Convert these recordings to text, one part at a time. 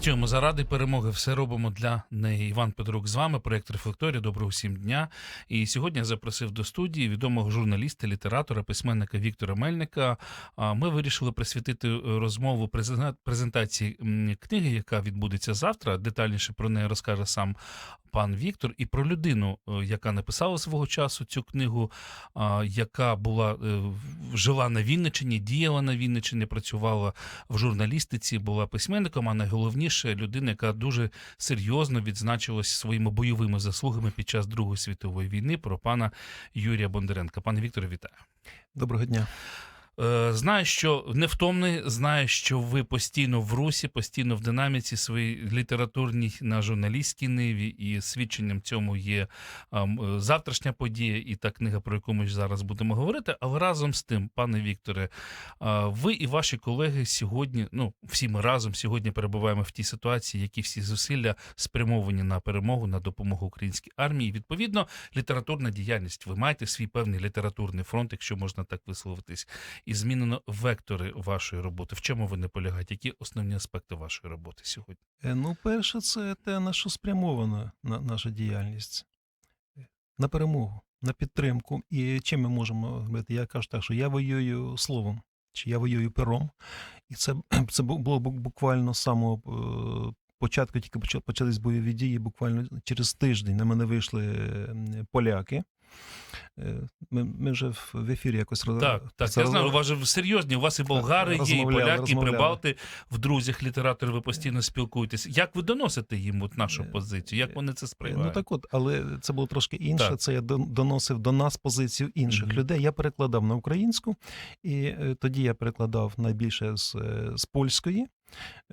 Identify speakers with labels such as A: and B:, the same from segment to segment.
A: Працюємо заради перемоги. Все робимо для неї. Іван Петрук з вами, проєкт Рефлекторія. Доброго всім дня. І сьогодні я запросив до студії відомого журналіста, літератора, письменника Віктора Мельника. Ми вирішили присвятити е, розмову презен- презентації книги, яка відбудеться завтра. Детальніше про неї розкаже сам пан Віктор, і про людину, е, яка написала свого часу цю книгу, яка була е, жила на Вінниччині, діяла на Вінниччині, працювала в журналістиці, була письменником, а найголовніше людина, яка дуже серйозно відзначилась своїми бойовими заслугами під час Другої світової війни. Про пана Юрія Бондаренка. Пане Вікторе, вітаю.
B: Доброго дня.
A: Е, Знаю, що невтомний, знаю, що ви постійно в русі, постійно в динаміці своїй літературній на журналістській ниві, і свідченням цьому є е, завтрашня подія і та книга, про яку ми зараз будемо говорити. Але разом з тим, пане Вікторе, ви і ваші колеги сьогодні, ну всі ми разом сьогодні перебуваємо в тій ситуації, які всі зусилля спрямовані на перемогу, на допомогу українській армії. Відповідно, літературна діяльність. Ви маєте свій певний літературний фронт, якщо можна так висловитись і змінено вектори вашої роботи. В чому вони полягають? Які основні аспекти вашої роботи сьогодні?
B: Е, Ну, перше, це те, на що спрямована наша діяльність. На перемогу, на підтримку. І чим ми можемо робити? Я кажу так, що я воюю словом, чи я воюю пером. І це, це було буквально з самого е, початку, тільки поча- почались бойові дії, буквально через тиждень на мене вийшли поляки. Е, Ми, ми вже в- ефірі якось роз-
A: Так, так.
B: це
A: Я знаю, у вас же серйозні. У вас і болгари є, і
B: розмовляли,
A: поляки, і прибалти в друзях літератори. Ви постійно спілкуєтесь. Як ви доносите їм от нашу
B: Е,
A: позицію? Як вони це
B: Ну так от, але це було трошки інше.
A: Так.
B: Це я доносив до нас позицію інших
A: Мгм.
B: людей. Я перекладав на українську, і е, тоді я перекладав найбільше з, е, з польської.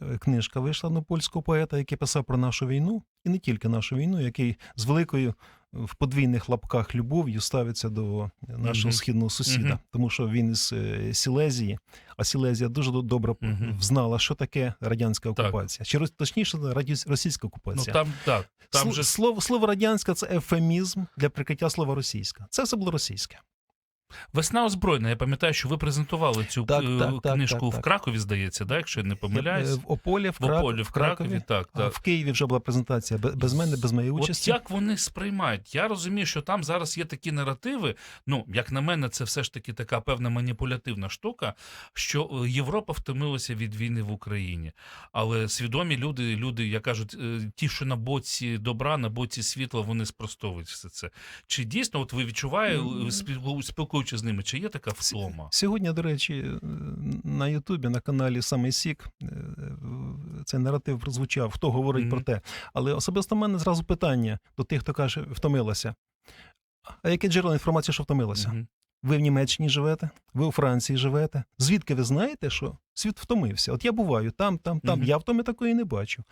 B: Е, Книжка вийшла на польського поета, який писав про нашу війну, і не тільки нашу війну, який з великою е, в подвійних лапках любов'ю ставиться до нашого
A: Мгм.
B: східного сусіда,
A: Мгм.
B: тому що він із е, Сілезії, а Сілезія дуже добре добре
A: Мгм.
B: знала, що таке радянська
A: Так.
B: окупація, чи роз- точніше російська
A: Ну
B: окупація.
A: там так. Там
B: Сл-
A: же
B: слово, слово радянська це ефемізм для прикриття слова російська. Це все було російське.
A: Весна озброєна. Я пам'ятаю, що ви презентували цю
B: Так,
A: е,
B: так, так,
A: книжку
B: так,
A: в. Кракові, здається, да, якщо я не
B: Е,
A: помиляюсь.
B: В Ополі, в,
A: В
B: Крак-
A: Ополі, в Кракові, так,
B: А
A: так.
B: в Києві вже була презентація без, мене, без моєї
A: От
B: участі.
A: як вони сприймають? Я розумію, що там зараз є такі наративи. Ну, як на мене, це все ж таки така певна маніпулятивна штука, що е, Європа втомилася від війни в Україні. Але свідомі люди, люди, як кажуть, е, ті, що на боці добра, на боці світла, вони спростовують все це. Чи дійсно, от ви відчуваєте,
B: Ну,
A: спілку- спілкуючись з ними, чи є така втома?
B: Сьогодні, до речі, е, на Ютубі, на каналі Саме Сік, е, цей наратив прозвучав, хто говорить
A: Мгм.
B: про те. Але особисто в мене зразу питання до тих, хто каже, втомилася. А яке джерело інформації, що втомилася?
A: Мгм.
B: Ви в Німеччині живете, ви у Франції живете. Звідки ви знаєте, що світ втомився? От я буваю там, там, там.
A: Мгм.
B: Я втоми такої не бачу.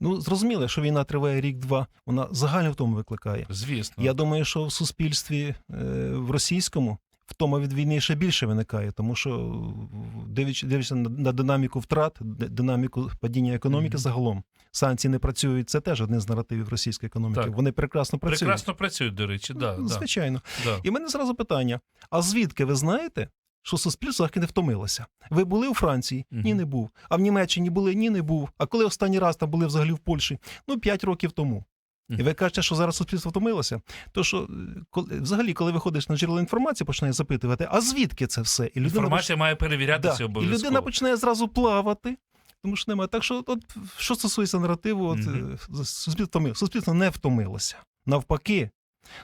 B: Ну, зрозуміло, що війна триває рік-два, вона загальну втому викликає.
A: Звісно.
B: Я думаю, що в суспільстві е, в російському втома від війни ще більше виникає, тому що дивлячись на, на динаміку втрат, динаміку падіння економіки
A: Мгм.
B: загалом. Санкції не працюють. Це теж один з наративів російської економіки.
A: Так.
B: Вони прекрасно працюють.
A: Прекрасно працюють, до речі, да,
B: Ну, Звичайно.
A: да.
B: І в мене зразу питання: а звідки ви знаєте, що суспільство таки не втомилося? Ви були у Франції? Ні, не був. А в Німеччині були? Ні, не був. А коли останній раз там були взагалі в Польщі? Ну, 5 років тому. І ви кажете, що зараз суспільство втомилося. То що коли взагалі, коли виходиш на джерело інформації, починає запитувати, а звідки це все? І людина
A: Інформація має
B: поч-
A: перевірятися
B: да, і людина починає зразу плавати. Тому що немає. Так що, от що стосується наративу, от
A: mm
B: -hmm. суспільство. Суспільство не втомилося. Навпаки,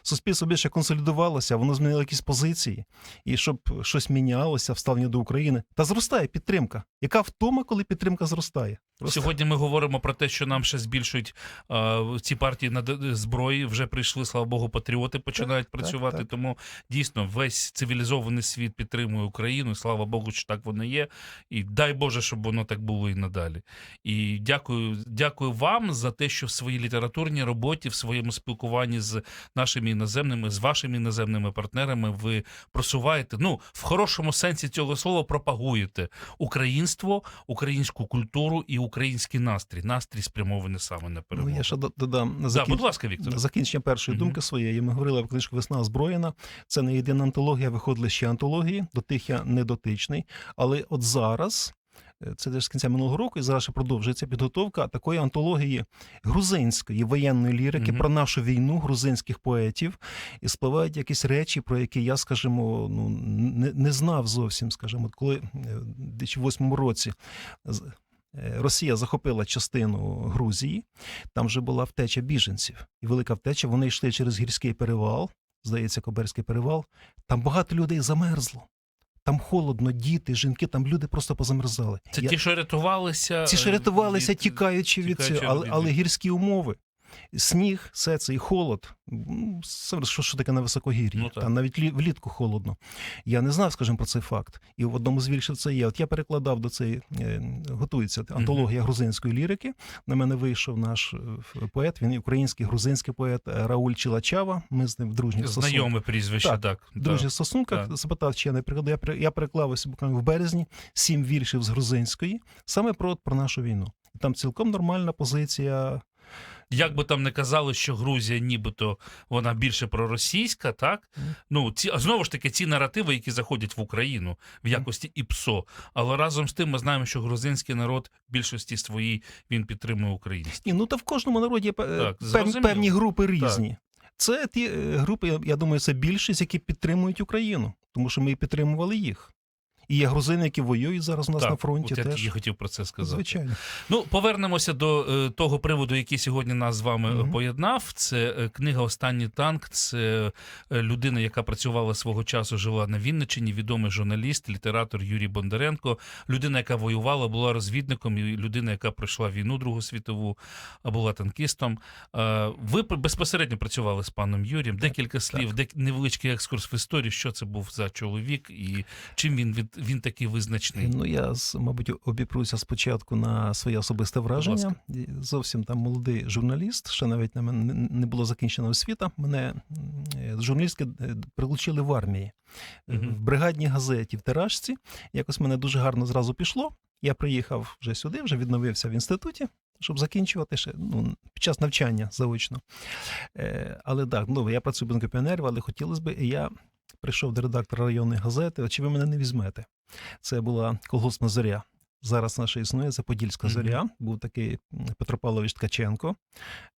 B: суспільство більше консолідувалося, воно змінило якісь позиції, і щоб щось мінялося в ставленні до України. Та зростає підтримка. Яка втома, коли підтримка зростає? Просто-
A: Сьогодні ми говоримо про те, що нам ще збільшують е, ці партії на зброї. Вже прийшли, слава Богу, патріоти починають
B: так,
A: працювати.
B: так.
A: Тому дійсно весь цивілізований світ підтримує Україну. Слава Богу, що так воно є. І дай Боже, щоб воно так було і надалі. І дякую, дякую вам за те, що в своїй літературній роботі, в своєму спілкуванні з нашими нашими іноземними, з вашими іноземними партнерами ви просуваєте, ну, в хорошому сенсі цього слова пропагуєте українство, українську культуру і український настрій. Настрій спрямований саме на
B: Ну, я ще до- додам на
A: Да, будь ласка, Віктор.
B: закінчення першої
A: Мгм.
B: думки своєї. Ми говорили в книжку Весна озброєна. Це не єдина антологія, виходили ще антології, до тих я не дотичний. Але от зараз. Е, Це десь з кінця минулого року, і зараз ще продовжується підготовка такої антології грузинської воєнної лірики
A: Мгм.
B: про нашу війну грузинських поетів. І спливають якісь речі, про які я, скажімо, ну не, не знав зовсім. Скажімо, коли е, в 2008 році е, Росія захопила частину Грузії, там вже була втеча біженців. І велика втеча. Вони йшли через гірський перевал, здається, Коберський перевал. Там багато людей замерзло. Там холодно, діти, жінки, там люди просто позамерзали.
A: Це
B: Я-
A: ті, що рятувалися.
B: ті, ж
A: е,
B: рятувалися,
A: від-
B: тікаючи від цього, але, але гірські умови. Сніг, все це і холод. Що, що таке на високогір'ї?
A: Ну.
B: Там навіть лі- влітку холодно. Я не знав, скажімо, про цей факт. І в одному з віршів це є. От я перекладав до цієї, е, готується антологія грузинської лірики. На мене вийшов наш е, поет, він український грузинський поет е, Рауль Чилачава. Ми з ним в дружніх стосунках.
A: Знайоме прізвище,
B: Так,
A: так.
B: В дружніх стосунках
A: Так.
B: запитав, чи я не перекладу. Я, пере- я переклав ось буквально в березні сім віршів з грузинської, саме про, про нашу війну. Там цілком нормальна позиція.
A: Як би там не казали, що Грузія нібито вона більше проросійська, так? Ну, ці, знову ж таки, ці наративи, які заходять в Україну в якості ІПСО. Але разом з тим ми знаємо, що грузинський народ в більшості своїй він підтримує український.
B: Ну та в кожному народі
A: Так,
B: пев- певні групи різні. Це ті е, групи, я- думаю, це більшість, які підтримують Україну, тому що ми підтримували їх. І є грузини, які воюють зараз у нас
A: так,
B: на фронті.
A: от я
B: теж.
A: тільки хотів про це сказати.
B: Звичайно.
A: Ну, повернемося до е, того приводу, який сьогодні нас з вами е, поєднав. Це е, книга Останній танк. Це е, людина, яка працювала свого часу, жила на Вінниччині, відомий журналіст, літератор Юрій Бондаренко, людина, яка воювала, була розвідником, і людина, яка пройшла війну Другу світову, а була танкістом. Е, Ви безпосередньо працювали з паном Юрієм. Декілька слів, дек... невеличкий екскурс в історію, що це був за чоловік і чим він від він такий визначний.
B: Ну, я, мабуть, обіпруся спочатку на своє особисте враження. Зовсім там молодий журналіст, ще навіть на мене не- було закінчена освіта. Мене е, журналістки е, прилучили в армії.
A: Мгм.
B: В бригадній газеті в Тиражці. Якось мене дуже гарно зразу пішло. Я приїхав вже сюди, вже відновився в інституті. Щоб закінчувати ще ну, під час навчання заочно. Е, але так, ну я працюю в будинку піонерів, але хотілося б, я прийшов до редактора районної газети. Чи ви мене не візьмете? Це була колгоспна зоря. Зараз наша існує, це Подільська зоря. Був такий м, Петро Павлович Ткаченко.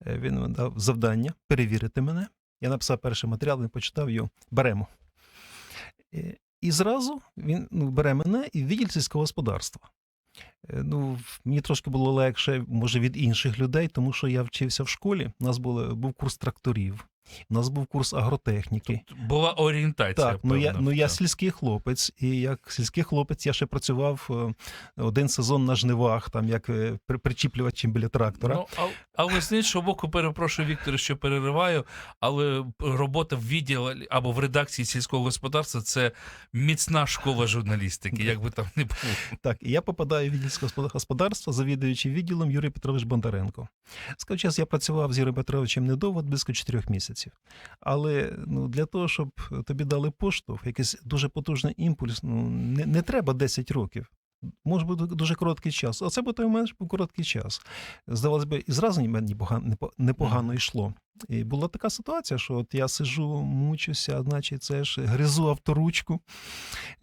B: Е, Він дав завдання перевірити мене. Я написав перший матеріал, він почитав його. Беремо. Е, І зразу він ну, бере мене і відділ сільського господарства. Е, Ну, мені трошки було легше, може, від інших людей, тому що я вчився в школі. У нас було, був курс тракторів, у нас був курс агротехніки.
A: Була орієнтація.
B: Так, ну я, ну я сільський хлопець, і як сільський хлопець я ще працював е, один сезон на жнивах, там як е, при- причіплювачем біля трактора.
A: Ну, а, але з іншого боку, перепрошую, Віктор, що перериваю, але робота в відділі або в редакції сільського господарства це міцна школа журналістики, як би там не було.
B: Так, і я попадаю в відділ сільського господарства, завідуючи відділом Юрій Петрович Бондаренко. Скажу час, я працював з Юрієм Петровичем недовго, близько чотирьох місяців. Але ну, для того, щоб тобі дали поштовх, якийсь дуже потужний імпульс, ну не, не треба 10 років. Може бути дуже короткий час. А це буде у мене був короткий час. Здавалось би, і зразу мені непогано, непогано йшло. І була така ситуація, що от я сижу, мучуся, значить, це ж гризу авторучку.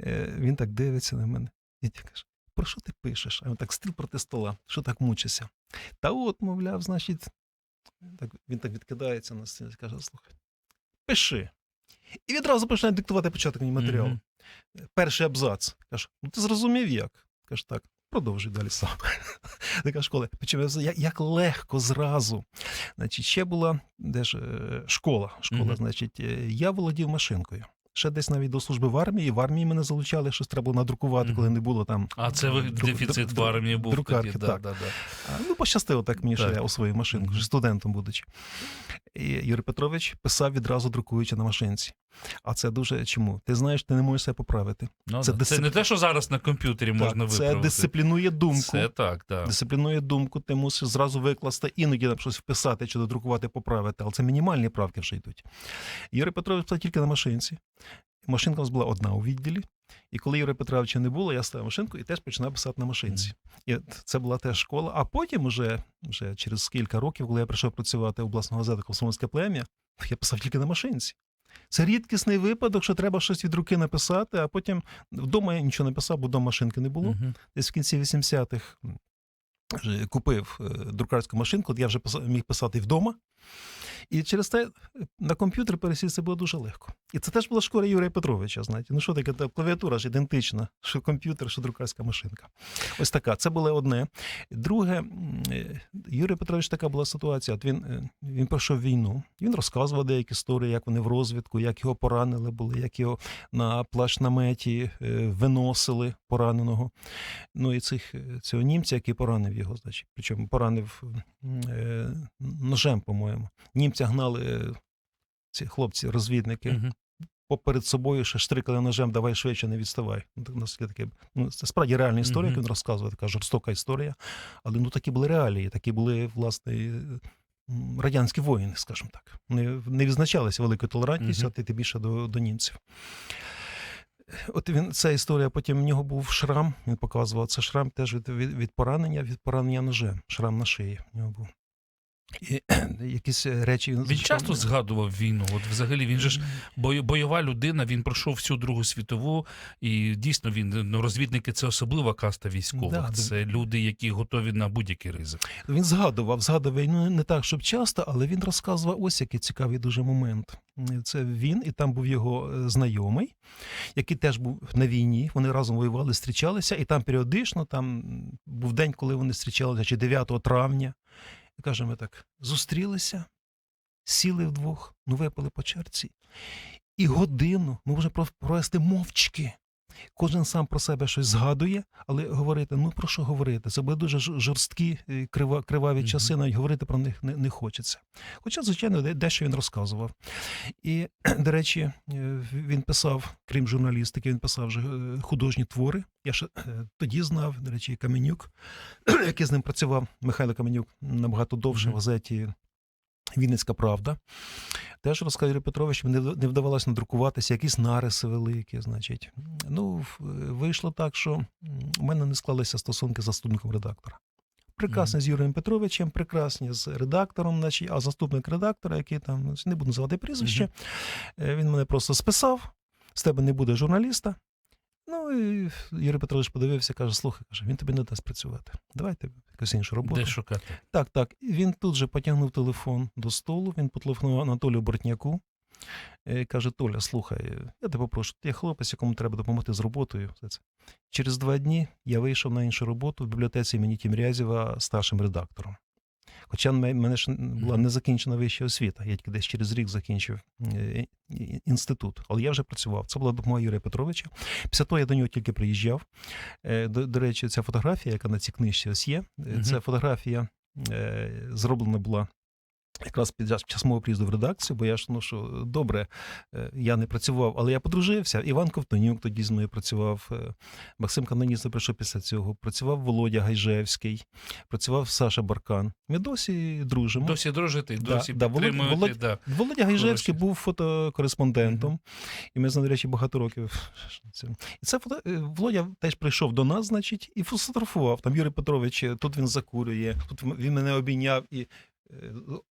B: Е, Він так дивиться на мене і каже: про що ти пишеш? А він так стіл проти стола, що так мучишся? Та от, мовляв, значить, так, він так відкидається на сцені і каже: слухай, пиши. І відразу починає диктувати початок мені матеріалу.
A: -hmm.
B: Перший абзац. Каже, ну ти зрозумів як? Каже, так, продовжуй далі сам. Така школа. Причому як, як легко зразу. Значить, ще була де ж, школа. школа.
A: mm -hmm.
B: Значить, е, я володів машинкою. Ще десь навіть до служби в армії. В армії мене залучали, щось треба було надрукувати, коли не було там.
A: А це ви
B: друк-
A: дефіцит
B: друк-
A: в армії був
B: друкарки,
A: тоді.
B: Так.
A: да, да.
B: А, Ну, пощастило так мені, що
A: Так.
B: я освоїв машинку,
A: Мгм.
B: студентом будучи. І Юрій Петрович писав відразу друкуючи на машинці. А це дуже чому? Ти знаєш, ти не можеш себе поправити.
A: Ну,
B: Це
A: да. це не те, що зараз на комп'ютері можна
B: так, це дисциплінує думку.
A: Це так, так.
B: Дисциплінує думку, ти мусиш зразу викласти, іноді там щось вписати чи додрукувати, поправити, але це мінімальні правки вже йдуть. Юрій Петрович писав тільки на машинці. Машинка у нас була одна у відділі. І коли Юрія Петровича не було, я ставив машинку і теж починав писати на машинці. І це була теж школа. А потім, уже, вже через кілька років, коли я прийшов працювати в обласну газету Комсомольське плем'я, я писав тільки на машинці. Це рідкісний випадок, що треба щось від руки написати, а потім вдома я нічого не писав, бо вдома машинки не було
A: Мгм.
B: десь в кінці 80-х вже купив е, друкарську машинку, я вже міг писати вдома. І через те е, на комп'ютер пересісти було дуже легко. І це теж була школа Юрія Петровича. Знаєте, ну що таке, та клавіатура ж ідентична, що комп'ютер, що друкарська машинка. Ось така. Це було одне. Друге, е, Юрій Петрович така була ситуація. От він, е, він пройшов війну, він розказував деякі історії, як вони в розвідку, як його поранили були, як його на плащ-наметі е, виносили пораненого. Ну і цих, цього німця, який поранив його, значить, причому поранив ножем, по-моєму. Німця гнали е, ці хлопці, розвідники,
A: Мгм.
B: поперед собою ще штрикали ножем, давай швидше, не відставай. Ну, наскільки таке, ну, це справді реальна історія, як він розказує, така жорстока історія. Але ну такі були реалії, такі були, власне, радянські воїни, скажімо так. Не відзначалися великою толерантністю,
A: Мгм.
B: а ти тим більше до, до німців. От він ця історія. Потім в нього був шрам. Він показував це шрам теж від, від, від поранення, від поранення ножем. Шрам на шиї в нього був. Якісь речі він
A: Він часто згадував війну. От взагалі він же ж бой- бойова людина, він пройшов всю Другу світову, і дійсно він ну, розвідники це особлива каста військових.
B: Да,
A: це люди, які готові на будь-який ризик.
B: Він згадував, згадував ну не так, щоб часто, але він розказував ось який цікавий дуже момент. Це він, і там був його е, знайомий, який теж був на війні. Вони разом воювали, зустрічалися, і там періодично там був день, коли вони зустрічалися, чи 9 травня. Ми так зустрілися, сіли вдвох, ну випили по черці. І годину ми можемо про- провести мовчки. Кожен сам про себе щось згадує, але говорити, ну про що говорити? Це були дуже жорсткі, е, крива, криваві часи, навіть говорити про них не, не хочеться. Хоча, звичайно, дещо він розказував. І, до речі, е, він писав, крім журналістики, він писав вже е, художні твори. Я ще тоді знав, до речі, Каменюк, який з ним працював, Михайло Каменюк, набагато довше в газеті Вінницька Правда. Теж розказує Петрович, не вдавалося надрукуватися, якісь нариси великі. Значить, ну вийшло так, що у мене не склалися стосунки з заступником редактора. Прекрасні з Юрієм Петровичем, прекрасні з редактором, значить, а заступник редактора, який там не буду називати прізвище, е, він мене просто списав. З тебе не буде журналіста. Ну і Юрій Петрович подивився, каже: слухай, каже, він тобі не дасть працювати. Давайте якусь іншу роботу.
A: Де шукати?
B: Так, так. І він тут же потягнув телефон до столу, він потелефонував Анатолію Бортняку. І каже: Толя, слухай, я тебе прошу, ти хлопець, якому треба допомогти з роботою. Все це. Через два дні я вийшов на іншу роботу в бібліотеці імені Тімрязєва старшим редактором. Хоча в мене ж була не закінчена вища освіта, я тільки десь через рік закінчив е, інститут, але я вже працював. Це була допомога Юрія Петровича. Після того я до нього тільки приїжджав. Е, До, до речі, ця фотографія, яка на цій книжці ось є, це фотографія е, зроблена була. Якраз під час- час мого приїзду в редакцію, бо я ж ну що добре, е, я не працював, але я подружився. Іван Ковтонюк тоді з мною працював. е, Максим Каноніс прийшов після цього. Працював Володя Гайжевський, працював Саша Баркан. Ми досі дружимо.
A: Досі дружити, досі
B: да,
A: підтримувати.
B: Володь-
A: да.
B: Володя Гайжевський
A: Хороші.
B: був фотокореспондентом, і ми з ним, до речі, багато років. І це фото... е, Володя теж прийшов до нас, значить, і фотографував. Там Юрій Петрович, тут він закурює, тут він мене обійняв і. 呃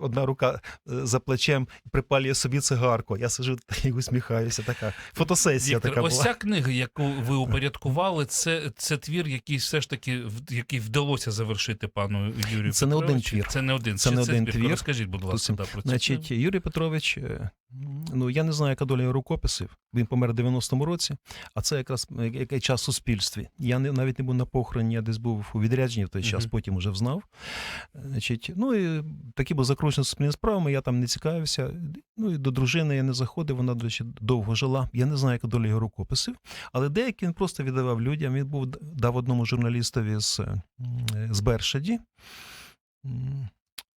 B: Одна рука е, за плечем припалює собі цигарку. Я сижу й усміхаюся. Така фотосесія
A: Віктор,
B: така
A: ось ця книга, яку ви упорядкували, це, це твір, який все ж таки який вдалося завершити пану Юрію
B: Це не один твір.
A: Це не один,
B: Це
A: Чи
B: не один
A: збірка?
B: твір.
A: Розкажіть, будь ласка, да, про це.
B: Значить, Юрій Петрович е, Ну, я не знаю, яка доля його рукописів. Він помер у 90-му році, а це якраз е, який час в суспільстві. Я не, навіть не був на похороні, я десь був у відрядженні в той час, потім вже взнав. Значить, ну і такі був закручений суспільними справами, я там не цікавився. Ну і до дружини я не заходив, вона, до речі, довго жила. Я не знаю, яка доля його рукописів, але деякі він просто віддавав людям. Він був дав одному журналістові з, з Бершаді.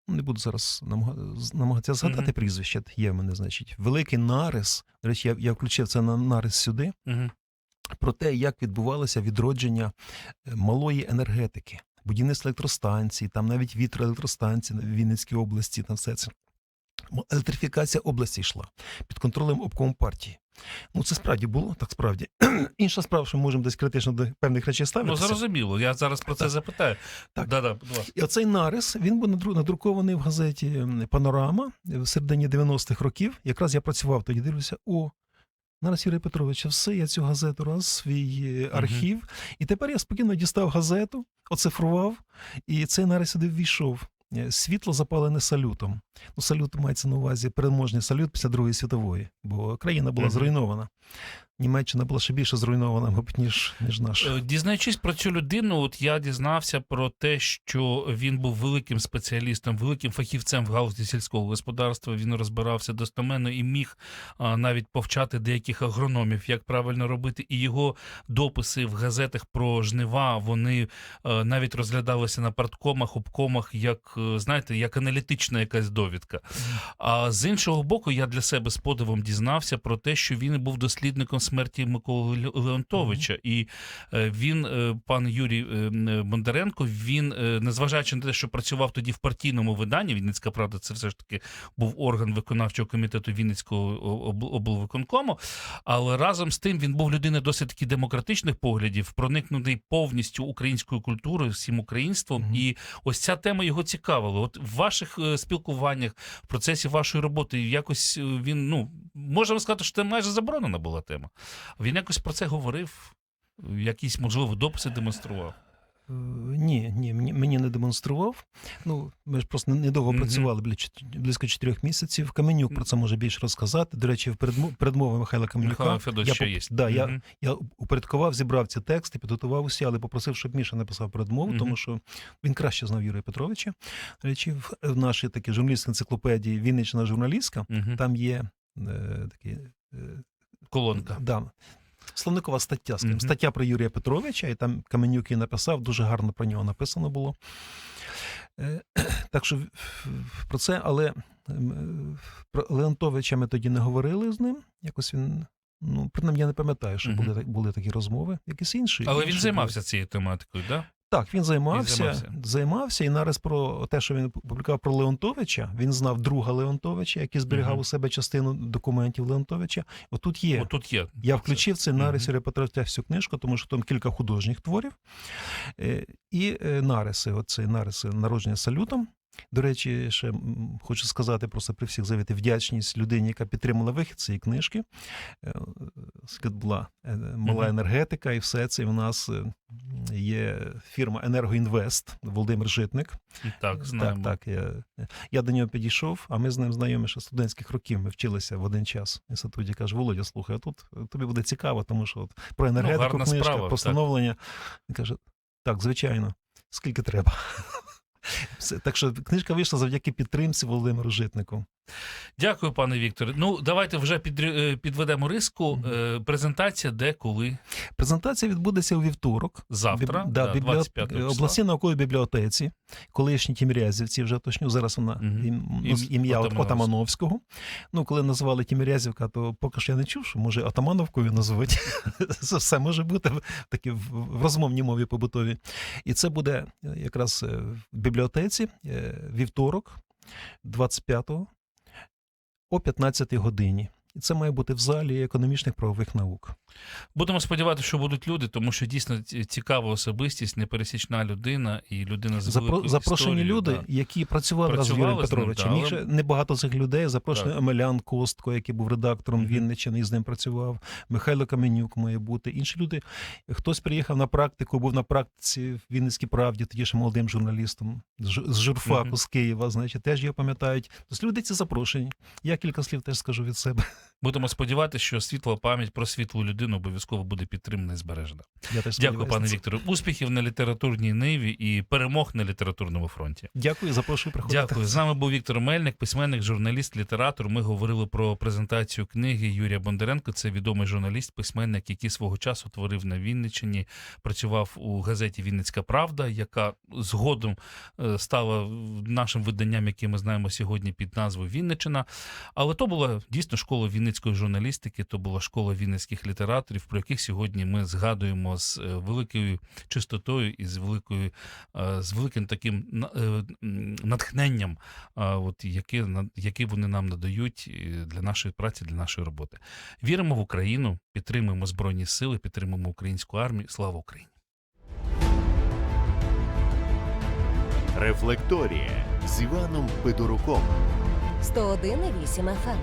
B: Не буду зараз намагатися згадати
A: Мгм.
B: прізвище. Є в мене, значить, великий нарис. До речі, я, я включив це на нарис сюди
A: Угу.
B: про те, як відбувалося відродження е, малої енергетики, будівництво електростанцій, там навіть вітроелектростанцій в Вінницькій області, там все це. Електрифікація області йшла під контролем обкому партії. Ну, це справді було, так справді. Інша справа, що ми можемо десь критично до певних речей
A: Ну, зрозуміло, я зараз про це
B: Так.
A: запитаю.
B: Так.
A: Да, да, будь ласка.
B: І оцей нарис він був надрукований в газеті Панорама в середині 90-х років. Якраз я працював тоді, дивлюся, о. Нарис Юрій Петрович, все, я цю газету раз, свій е, архів. І тепер я спокійно дістав газету, оцифрував, і цей нараз сюди ввійшов. Е, Світло запалене салютом. Ну, салют мається на увазі переможний салют після Другої світової, бо країна була зруйнована. Німеччина була ще більше зруйнована, мабуть, ніж, ніж наша.
A: Е, Дізнаючись про цю людину, от я дізнався про те, що він був великим спеціалістом, великим фахівцем в галузі сільського господарства. Він розбирався достоменно і міг а, навіть повчати деяких агрономів, як правильно робити. І його дописи в газетах про жнива вони е, навіть розглядалися на парткомах, обкомах, як е, знаєте, як аналітична якась довідка. А з іншого боку, я для себе з подивом дізнався про те, що він був дослідником смерті Миколи Ле- Леонтовича. І е, він, е, пан Юрій е, Бондаренко, він, незважаючи на те, що працював тоді в партійному виданні, Вінницька правда, це все ж таки був орган виконавчого комітету Вінницького облвиконкому. Але разом з тим він був людиною досить таки демократичних поглядів, проникнутий повністю українською культурою, всім українством.
B: Мгм.
A: І ось ця тема його цікавила. От в ваших спілкуваннях, в процесі вашої роботи, якось він, ну, можемо сказати, що це майже заборонена була тема. Він якось про це говорив, е, якісь, можливо, дописи демонстрував.
B: Е, Ні, ні, мені, не демонстрував. Ну, ми ж просто недовго працювали близько чотирьох місяців. Каменюк про це може більше розказати. До речі, в передмови Михайла Каменюка.
A: Михайло Федорович
B: я,
A: є.
B: Да, я, я упорядкував, зібрав ці тексти, підготував усі, але попросив, щоб Міша написав передмову, тому що він краще знав Юрія Петровича. До речі, в, нашій такій журналістській енциклопедії Віннична журналістка, там є е, такі.
A: Колонка.
B: Да. Словникова стаття, скажімо,
A: Мгм.
B: стаття про Юрія Петровича, і там Каменюк її написав, дуже гарно про нього написано було. Е, Так що про це, але про Леонтовича ми тоді не говорили з ним. Якось він. Ну, принаймні, я не пам'ятаю, що
A: Мгм.
B: були, були такі розмови. Якісь інші.
A: Але
B: інші
A: він займався цією тематикою, так? Да?
B: Так, він займався,
A: Він займався.
B: займався. і нараз про те, що він публікував про Леонтовича. Він знав друга Леонтовича, який зберігав
A: Мгм.
B: у себе частину документів Леонтовича. Отут є.
A: Отут є.
B: Я включив цей нарис Юрія Петровича всю книжку, тому що там кілька художніх творів. Е, І е, нариси, оцей нариси народження салютом. До речі, ще хочу сказати просто при всіх заявити вдячність людині, яка підтримала вихід цієї книжки. Е, Була е, мала енергетика, і все це. І в нас е, є фірма Енергоінвест Володимир Житник.
A: Так, знаємо.
B: Так, так. Я, я до нього підійшов, а ми з ним знайомі ще студентських років. Ми вчилися в один час. І Сатуді каже: Володя, слухай, а тут тобі буде цікаво, тому що от про енергетику
A: Ну,
B: книжка,
A: справа,
B: про. Він каже: так, звичайно, скільки треба. Так що книжка вийшла завдяки підтримці Володимиру Житнику.
A: Дякую, пане Вікторе. Ну, давайте вже під, підведемо риску. Е, Презентація де, коли?
B: Презентація відбудеться у вівторок.
A: Завтра,
B: Біб- да,
A: да,
B: бібліот-
A: 25 числа.
B: обласній науковій бібліотеці, колишній Тімірязівці, вже точню, зараз вона Ім- ім'я
A: Отамановського.
B: Отамановського. Ну, коли називали Тімірязівка, то поки що я не чув, що може Атамановкою назвуть. Це все може бути такі в розмовній мові побутовій. І це буде е, якраз е, в бібліотеці е, вівторок, 25-го, о 15-й годині. І це має бути в залі економічних правових наук.
A: Будемо сподіватися, що будуть люди, тому що дійсно цікава особистість, непересічна людина і людина з
B: Запро... Запрошені
A: історією,
B: люди,
A: да.
B: які працювали разом з
A: Працювали
B: Юрієм Петровичем.
A: да,
B: Їх
A: але-
B: небагато цих людей. Запрошений
A: Так.
B: Омелян Костко, який був редактором
A: Мгм.
B: Вінниччини і з ним працював. Михайло Каменюк має бути. Інші люди. Хтось приїхав на практику, був на практиці в Вінницькій правді, тоді ще молодим журналістом з жу- з журфаку з Києва. Значить, теж його пам'ятають. Тобто люди ці запрошені. Я кілька слів теж скажу від себе.
A: Будемо сподіватися, що світла пам'ять про світлу людину обов'язково буде підтримана і збережена.
B: Я теж
A: Дякую,
B: сподіваюся
A: пане. Вікторе. Успіхів на літературній ниві і перемог на літературному фронті.
B: Дякую, запрошую приходити.
A: Дякую. З нами був Віктор Мельник, письменник, журналіст, літератор. Ми говорили про презентацію книги Юрія Бондаренко. Це відомий журналіст, письменник, який свого часу творив на Вінниччині, працював у газеті Вінницька Правда, яка згодом е, стала нашим виданням, яке ми знаємо сьогодні під назвою Вінниччина. Але то була дійсно школа вінницької журналістики, то була школа вінницьких літераторів, про яких сьогодні ми згадуємо з е, великою чистотою і з великою е, з великим таким е, натхненням, от яке на- яке вони нам надають для нашої праці, для нашої роботи. Віримо в Україну, підтримуємо збройні сили, підтримуємо українську армію. Слава Україні!
C: Рефлекторія з Іваном Федоруком.
D: 101,8 FM.